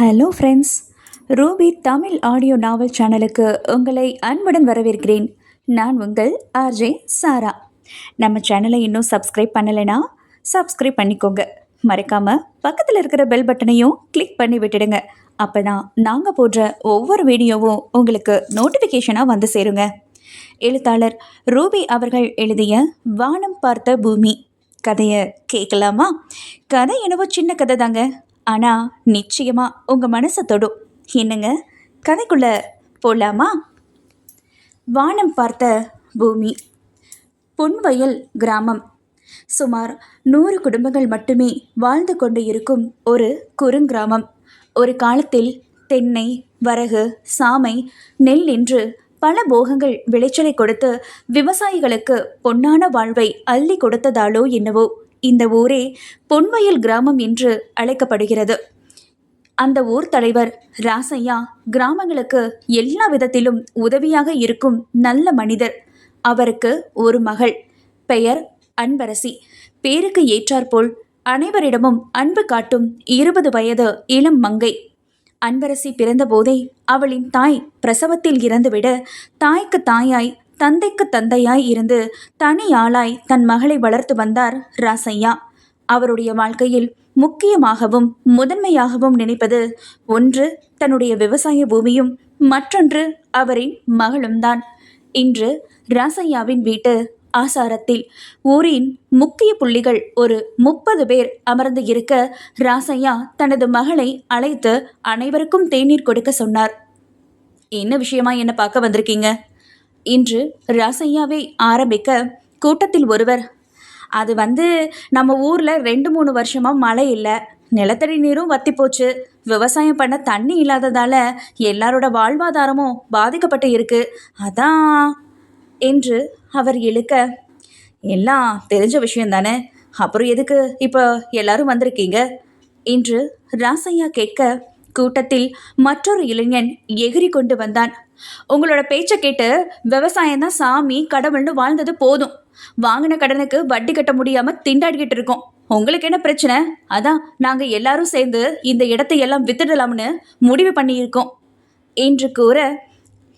Hello friends Ruby Tamil audio novel சேனலுக்கு உங்களை அன்புடன் வரவேற்கிறேன். நான் உங்கள் ஆர்ஜே சாரா. நம்ம சேனலை இன்னும் சப்ஸ்கிரைப் பண்ணலைனா சப்ஸ்கிரைப் பண்ணிக்கோங்க. மறக்காமல் பக்கத்தில் இருக்கிற பெல் பட்டனையும் கிளிக் பண்ணி விட்டுடுங்க. அப்போ தான் நாங்கள் போடுற ஒவ்வொரு வீடியோவும் உங்களுக்கு நோட்டிஃபிகேஷனாக வந்து சேருங்க. எழுத்தாளர் ரூபி அவர்கள் எழுதிய வானம் பார்த்த பூமி. கதையை கேட்கலாமா? கதை என்னவோ சின்ன கதை தாங்க. ஆனால் நிச்சயமாக உங்கள் மனசை தொடும். என்னங்க? கதைக்குள்ளே போகலாமா வானம் பார்த்த பூமி. பொன்வயல் கிராமம். சுமார் நூறு குடும்பங்கள் மட்டுமே வாழ்ந்து கொண்டு இருக்கும் ஒரு குறுங்கிராமம். ஒரு காலத்தில் தென்னை வரகு சாமை நெல் என்று பல போகங்கள் விளைச்சலை கொடுத்து விவசாயிகளுக்கு பொன்னான வாழ்வை அள்ளி கொடுத்ததாலோ என்னவோ. இந்த ஊரே பொன்வயல் கிராமம் என்று அழைக்கப்படுகிறது. அந்த ஊர் தலைவர் ராசையா கிராமங்களுக்கு எல்லா விதத்திலும் உதவியாக இருக்கும் நல்ல மனிதர். அவருக்கு ஒரு மகள். பெயர் அன்பரசி. பேருக்கு ஏற்றாற்போல் அனைவரிடமும் அன்பு காட்டும் இருபது வயது இளம் மங்கை. அன்பரசி பிறந்தபோதே அவளின் தாய் பிரசவத்தில் இறந்துவிட தாய்க்கு தாயாய் தந்தைக்கு தந்தையாய் இருந்து தனி ஆளாய் தன் மகளை வளர்த்து வந்தார் ராசையா அவருடைய வாழ்க்கையில் முக்கியமாகவும் முதன்மையாகவும் நினைப்பது ஒன்று தன்னுடைய விவசாய பூமியும் மற்றொன்று அவரின் மகளும் தான் இன்று ராசையாவின் வீட்டு ஆசாரத்தில் ஊரின் முக்கிய புள்ளிகள் ஒரு முப்பது பேர் அமர்ந்து இருக்க ராசையா தனது மகளை அழைத்து அனைவருக்கும் தேநீர் கொடுக்க சொன்னார். என்ன விஷயமா என்ன பார்க்க வந்திருக்கீங்க? இன்று ராசையாவை ஆரம்பிக்க கூட்டத்தில் ஒருவர் அது வந்து நம்ம ஊரில் ரெண்டு மூணு வருஷமாக மழை இல்லை. நிலத்தடி நீரும் வத்தி போச்சு. விவசாயம் பண்ண தண்ணி இல்லாததால் எல்லாரோட வாழ்வாதாரமும் பாதிக்கப்பட்டு இருக்கு. அதான் என்று அவர் இழுக்க எல்லாம் தெரிஞ்ச விஷயம் தானே. அப்புறம் எதுக்கு இப்போ எல்லாரும் வந்திருக்கீங்க? என்று ராசையா கேட்க கூட்டத்தில் மற்றொரு இளைஞன் எகிரி கொண்டு வந்தான். உங்களோட பேச்சை கேட்டு விவசாயம் தான் சாமி கடவுள்னு வாழ்ந்தது போதும். வாங்கின கடனுக்கு வட்டி கட்ட முடியாம திண்டாடிக்கிட்டு இருக்கோம். உங்களுக்கு என்ன பிரச்சனை? அதான் நாங்க எல்லாரும் சேர்ந்து இந்த இடத்தை எல்லாம் வித்துடலாம்னு முடிவு பண்ணியிருக்கோம். என்று கூற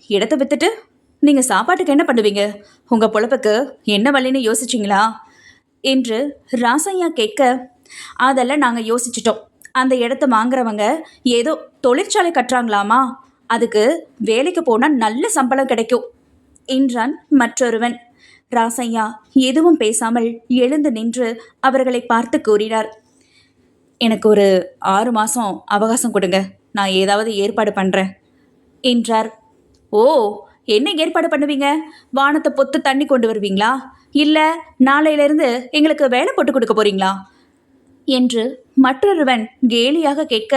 இடத்தை வித்துட்டு நீங்க சாப்பாட்டுக்கு என்ன பண்ணுவீங்க? உங்க பொழப்புக்கு என்ன வழின்னு யோசிச்சிங்களா? என்று ராசையா கேட்க அதெல்லாம் நாங்கள் யோசிச்சிட்டோம். அந்த இடத்த வாங்குறவங்க ஏதோ தொழிற்சாலை கட்டுறாங்களாமா? அதுக்கு வேலைக்கு போனால் நல்ல சம்பளம் கிடைக்கும் என்றான் மற்றொருவன். ராசையா எதுவும் பேசாமல் எழுந்து நின்று அவர்களை பார்த்து கூறினார். எனக்கு ஒரு ஆறு மாதம் அவகாசம் கொடுங்க நான் ஏதாவது ஏற்பாடு பண்ணுறேன் என்றார். ஓ என்ன ஏற்பாடு பண்ணுவீங்க? வானத்தை பொத்து தண்ணி கொண்டு வருவீங்களா? இல்லை நாளையிலிருந்து எங்களுக்கு வேலை போட்டு கொடுக்க போறீங்களா? என்று மற்றொருவன் கேலியாக கேட்க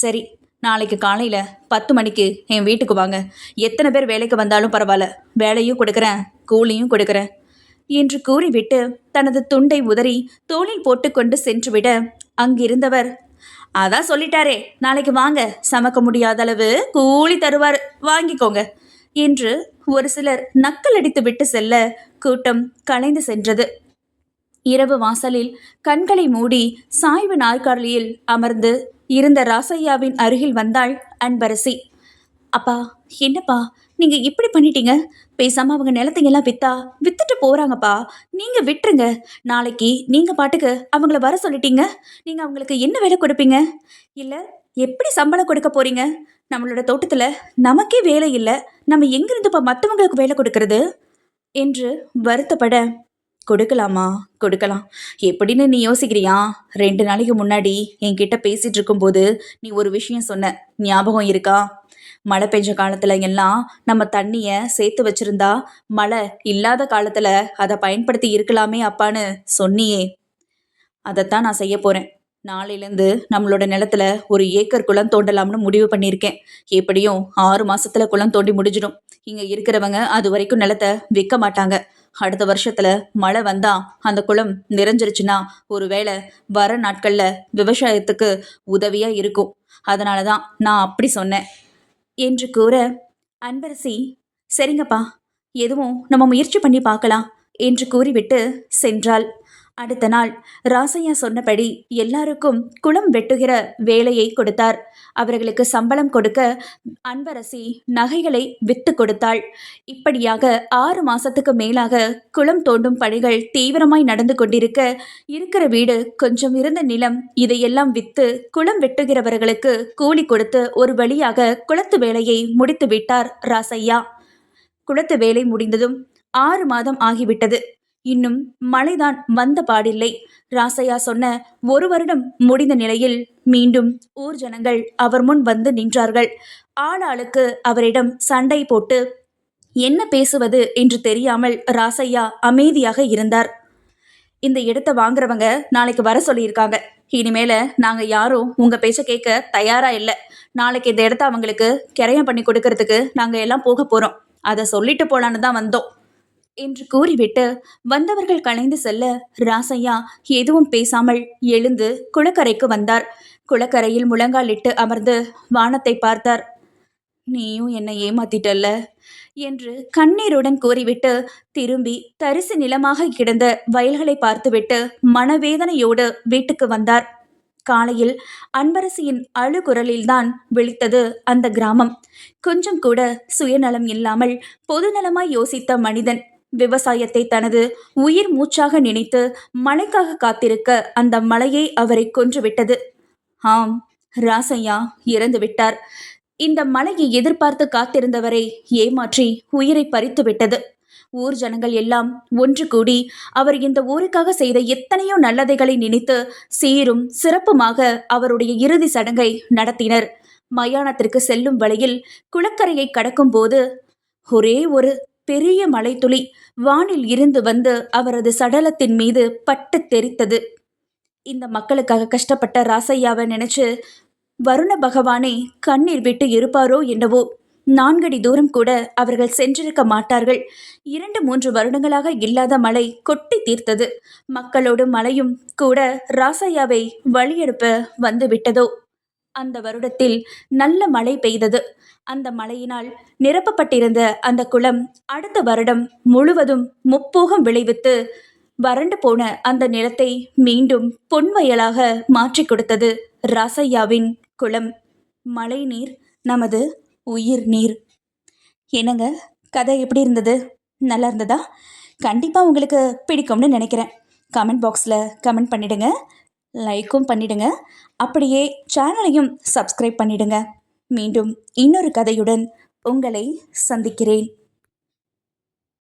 சரி நாளைக்கு காலையில் பத்து மணிக்கு என் வீட்டுக்கு வாங்க. எத்தனை பேர் வேலைக்கு வந்தாலும் பரவாயில்ல. வேலையும் கொடுக்குறேன் கூலியும் கொடுக்குறேன் என்று கூறிவிட்டு தனது துண்டை உதறி தோளில் போட்டுக்கொண்டு சென்றுவிட அங்கிருந்தவர் அதான் சொல்லிட்டாரே நாளைக்கு வாங்க. சமக்க முடியாத அளவு கூலி தருவார். வாங்கிக்கோங்க என்று ஒரு சிலர் நக்கல் அடித்து விட்டு செல்ல கூட்டம் கலைந்து சென்றது. இரவு வாசலில் கண்களை மூடி சாய்வு நாற்காலியில் அமர்ந்து இருந்த ராசையாவின் அருகில் வந்தாள் அன்பரசி. அப்பா என்னப்பா? நீங்க இப்படி பண்ணிட்டீங்க? பேசாம அவங்க நிலத்தையெல்லாம் வித்தா? வித்துட்டு போறாங்கப்பா. நீங்க விட்டுருங்க. நாளைக்கு நீங்க பாட்டுக்கு அவங்கள வர சொல்லிட்டீங்க. நீங்க அவங்களுக்கு என்ன வேலை கொடுப்பீங்க? இல்ல எப்படி சம்பளம் கொடுக்க போறீங்க? நம்மளோட தோட்டத்துல நமக்கே வேலை இல்லை. நம்ம எங்கிருந்துப்பா மற்றவங்களுக்கு வேலை கொடுக்கறது? என்று வருத்தப்பட கொடுக்கலாமா? கொடுக்கலாம். எப்படின்னு நீ யோசிக்கிறியா? ரெண்டு நாளைக்கு முன்னாடி என்கிட்ட பேசிட்டு இருக்கும்போது நீ ஒரு விஷயம் சொன்ன. ஞாபகம் இருக்கா? மழை பெஞ்ச காலத்துல எல்லாம் நம்ம தண்ணிய சேர்த்து வச்சிருந்தா மழை இல்லாத காலத்துல அதை பயன்படுத்தி இருக்கலாமே அப்பான்னு சொன்னியே. அதைத்தான் நான் செய்ய போறேன். நாளையிலேருந்து நம்மளோட நிலத்துல ஒரு ஏக்கர் குளம் தோண்டலாம்னு முடிவு பண்ணியிருக்கேன். எப்படியும் ஆறு மாசத்துல குளம் தோண்டி முடிஞ்சிடும். இங்க இருக்கிறவங்க அது வரைக்கும் நிலத்தை விற்க மாட்டாங்க. அடுத்த வருஷத்துல மழை வந்தா அந்த குளம் நிறைஞ்சிருச்சுன்னா ஒருவேளை வர நாட்கள்ல விவசாயத்துக்கு உதவியா இருக்கும். அதனால தான் நான் அப்படி சொன்னேன். என்று கூற அன்பரசி சரிங்கப்பா. எதுவும் நம்ம முயற்சி பண்ணி பார்க்கலாம். என்று கூறிவிட்டு சென்றாள். அடுத்த நாள் ராசையா சொன்னபடி எல்லாருக்கும் குளம் வெட்டுகிற வேலையை கொடுத்தார். அவர்களுக்கு சம்பளம் கொடுக்க அன்பரசி நகைகளை வித்து கொடுத்தாள். இப்படியாக ஆறு மாசத்துக்கு மேலாக குளம் தோண்டும் பணிகள் தீவிரமாய் நடந்து கொண்டிருக்க இருக்கிற வீடு கொஞ்சம் இருந்த நிலம் இதையெல்லாம் வித்து குளம் வெட்டுகிறவர்களுக்கு கூலி கொடுத்து ஒரு வழியாக குளத்து வேலையை முடித்து விட்டார் ராசையா குளத்து வேலை முடிந்ததும் ஆறு மாதம் ஆகிவிட்டது. இன்னும் மழைதான் வந்த பாடில்லை. ராசையா சொன்ன ஒரு வருடம் முடிந்த நிலையில் மீண்டும் ஊர் ஜனங்கள் அவர் முன் வந்து நின்றார்கள். ஆளாளுக்கு அவரிடம் சண்டை போட்டு என்ன பேசுவது? என்று தெரியாமல் ராசையா அமைதியாக இருந்தார். இந்த இடத்த வாங்குறவங்க நாளைக்கு வர சொல்லியிருக்காங்க. இனிமேல நாங்க யாரும் உங்க பேச்ச கேட்க தயாரா இல்லை. நாளைக்கு இந்த இடத்த அவங்களுக்கு கிரயம் பண்ணி கொடுக்கறதுக்கு நாங்க எல்லாம் போக போறோம். அதை சொல்லிட்டு போலான்னு தான் வந்தோம். என்று கூறிவிட்டு வந்தவர்கள் கலைந்து செல்ல ராசையா எதுவும் பேசாமல் எழுந்து குளக்கரைக்கு வந்தார். குளக்கரையில் முழங்காலிட்டு அமர்ந்து வானத்தை பார்த்தார். நீயும் என்னை ஏமாத்திட்டல்ல என்று கண்ணீருடன் கூறிவிட்டு திரும்பி தரிசு நிலமாக கிடந்த வயல்களை பார்த்துவிட்டு மனவேதனையோடு வீட்டுக்கு வந்தார். காலையில் அன்பரசியின் அழுகுரலில்தான் விழித்தது அந்த கிராமம். கொஞ்சம் கூட சுயநலம் இல்லாமல் பொதுநலமாய் யோசித்த மனிதன் விவசாயத்தை தனது உயிர் மூச்சாக நினைத்து மழைக்காக காத்திருக்க அந்த மழையை அவரை கொன்றுவிட்டது. ஆம் ராசையா இறந்து விட்டார். இந்த மழையை எதிர்பார்த்து காத்திருந்தவரை ஏமாற்றி உயிரை பறித்து விட்டது ஊர் ஜனங்கள் எல்லாம் ஒன்று கூடி அவர் இந்த ஊருக்காக செய்த எத்தனையோ நல்லதைகளை நினைத்து சீரும் சிறப்புமாக அவருடைய இறுதி சடங்கை நடத்தினர். மயானத்திற்கு செல்லும் வழியில் குளக்கரையை கடக்கும் போது ஒரே ஒரு பெரிய மலைத்துளி வானில் இருந்து வந்து அவரது சடலத்தின் மீது பட்டு தெரித்தது. இந்த மக்களுக்காக கஷ்டப்பட்ட ராசையாவை நினைச்சு வருண பகவானே கண்ணீர் விட்டு இருப்பாரோ என்னவோ? நான்கடி தூரம் கூட அவர்கள் சென்றிருக்க மாட்டார்கள். இரண்டு மூன்று வருடங்களாக இல்லாத மழை கொட்டி தீர்த்தது. மக்களோடு மழையும் கூட ராசையாவை வழியெடுப்ப வந்து விட்டதோ? அந்த வருடத்தில் நல்ல மழை பெய்தது. அந்த மழையினால் நிரப்பப்பட்டிருந்த அந்த குளம் அடுத்த வருடம் முழுவதும் முப்போகம் விளைவித்து வறண்டு போன அந்த நிலத்தை மீண்டும் பொன்வயலாக மாற்றி கொடுத்தது ராசையாவின் குளம். மழை நீர் நமது உயிர் நீர் என்னங்க? கதை எப்படி இருந்தது? நல்லா இருந்ததா? கண்டிப்பாக உங்களுக்கு பிடிக்கும்னு நினைக்கிறேன். கமெண்ட் பாக்ஸில் கமெண்ட் பண்ணிடுங்க. லைக்கும் பண்ணிடுங்க. அப்படியே சேனலையும் சப்ஸ்கிரைப் பண்ணிடுங்க. மீண்டும் இன்னொரு கதையுடன் உங்களை சந்திக்கிறேன்.